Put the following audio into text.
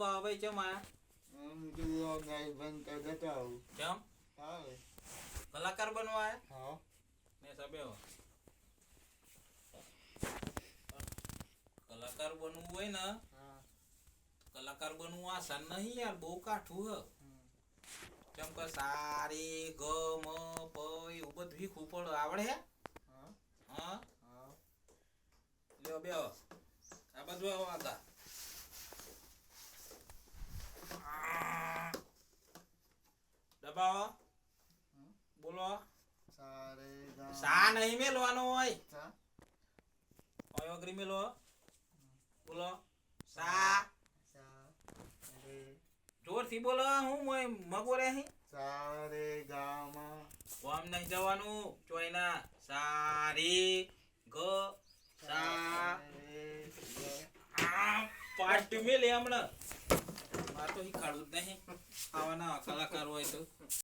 ભાઈ ચમ આયા આમ જુઓ ગાય બંધ તો જતા આવું ચમ આવે. કલાકાર બનવા આયા? હા. ને સાબે હો. કલાકાર બનવું હોય ને કલાકાર બનવું આસાન નહીં યાર બહુ કાઠું હ. કેમ કે સારી ગ મ પ એવું બધું શીખવું પડે. આવડે? હે. હા? હા. હા લ્યો બે આ બધું આવો દબાવો હમ. બોલો સારે ગા સા નહીં મેલવાનો હોય? ઓય મેલો? બોલો. સા. જોરથી બોલો હું મોય મગો રે અહીં સારે ગામા. કોમ નહીં જવાનું. ચોયના. સારી ગ. સા. આ પાર્ટી મેલે હમણાં. માર તો શીખાડવું જ નહીં. આવાના કલાકાર હોય તો.